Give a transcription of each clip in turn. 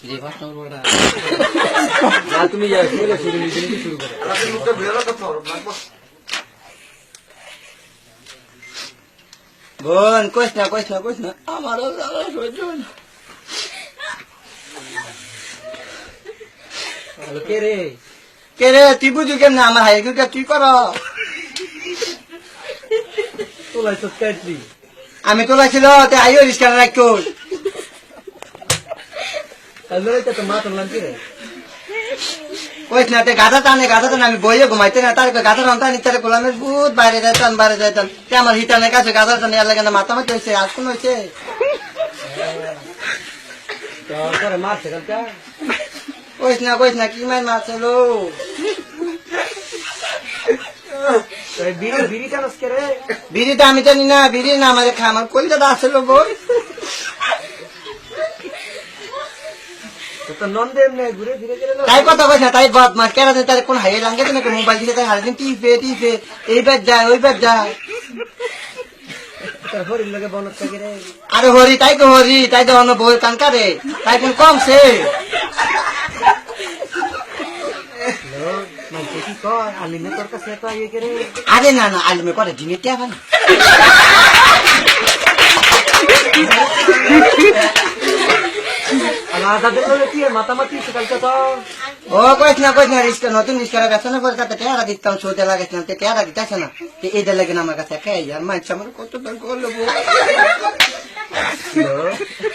তুমি শুরু করো। বোন কইস না কইস না কইস না। আমারও সহ্য হয় না। কে রে? কে রে? তুই বুঝু কেমনে আমার হাই কে তুই কর। তোলাই তো আমি তোলাছিল তে আইও রিস্কা রাখো কইস না গাধা টানে গাধা টানে, আমি বইয়ে ঘুমাইতে না, তার গাধা আনি তার গোলামের ভূত, বাইরে যাইতাম বাইরে যাইতাম তে আমার হিটানের কাছে গাধা টানে আর লাগে মাথা মাথা হয়েছে কোন হয়েছে তো করে মারছে কালকা? কইস না কইস না, কি মাই মারছে লো? বিড়ি বিড়ি টানস কে রে? বিড়িটা আমি জানি না, বিড়ি না আমাদের খা, আমার কলিজাটা আসলো বোন তো তো নন্দে এমনি ঘুরে ফিরে গেলে না তাই কথা তাই কোন হাইয়ে তো নাকি মোবাইল তাই হারদিন টিপে টিপে যায় যায় আরে হরি তাই তো হরি তাই তো অন্য বই কানকা রে তাই কোন কমছে হ্যালো মাইকে কি কর আলিমে তোর কাছে কে রে? আরে না না আলমে করে টিয়া আজাদের লগে কি মাতামাতি কালকা তো। ও কইস না কইস না রিস্কা নতুন রিস্কা বেছে না করে তাতে টেয়ারা দিতাম সোতে লাগাইছ না টেয়ারা দিতাছে না? এইটা লাগে না আমার কাছে খাই আর মাইছ আমার কত দাম করল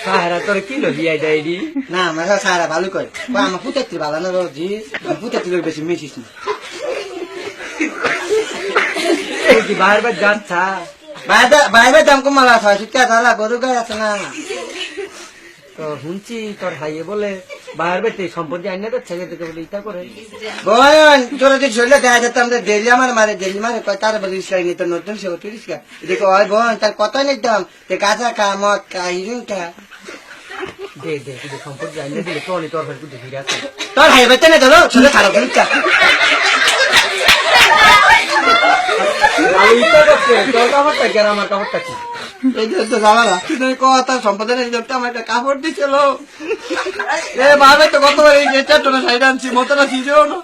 সাহেরা তোর কি লবি আই ডাইরি? না আমার সারা ভালো কই আমার ফুটাত্রি ভালো না রোজি? ফুটাত্রি বেশি মিশিস না। তুই কি বাইরে যাচ্ছা? বাইরে বাইরে দাম কমালা ছয় ধারা গরু গাই আছে না। তো শুনছি তোর হাইয়ে বলে বাইরে বেটে সম্পত্তি আইনে তো ছেলে থেকে বলে ইটা করে। বোন তোর যদি শরীরে দেখা যেতাম তো ডেলি আমার মারে ডেলি মারে কয় তার বলে রিস্কা নিত নতুন সে অটো রিস্কা। দেখো ওই বোন তার কত নিতাম তে গাঁজা খা মদ খা হিরুন খা। দে দে সম্পত্তি আইনে দিলে তো অনেক তোর কুটে ফিরে আছে তোর হাই বেচে না ধরো ছোট খারাপ রিস্কা আর ইটা করছে তোর কাপড়টা কি আর আমার কাপড়টা কি? এই যে তো জানা না তুই কথা সম্পদের রিজল্ট আমার একটা কাপড় দিছিল। এ ভাবে তো কতবার এই যে চারটা সাইড আনছি মতটা ছিলও না।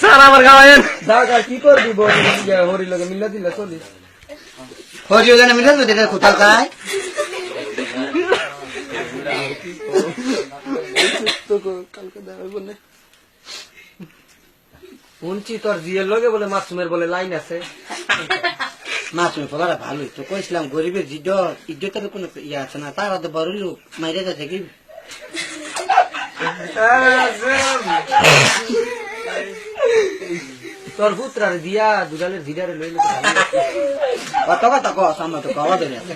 স্যার আমার কি করবি বল? হরি লগে দিলে মিলে শুনছি তোর জিয়ের লগে বলে মাসুমের বলে লাইন আছে। তুমি ফলারা ভালোই তো কইছিলাম গরিবের জিডর ইজ্জতের কোনো ইয়ে আছে না তারা তো বড় লোক মাইরে যাচ্ছে কি তোর পুত্রার দিয়া দুগালের জিরারে লইলে। কত কথা কস আমার তো কওয়া আছে।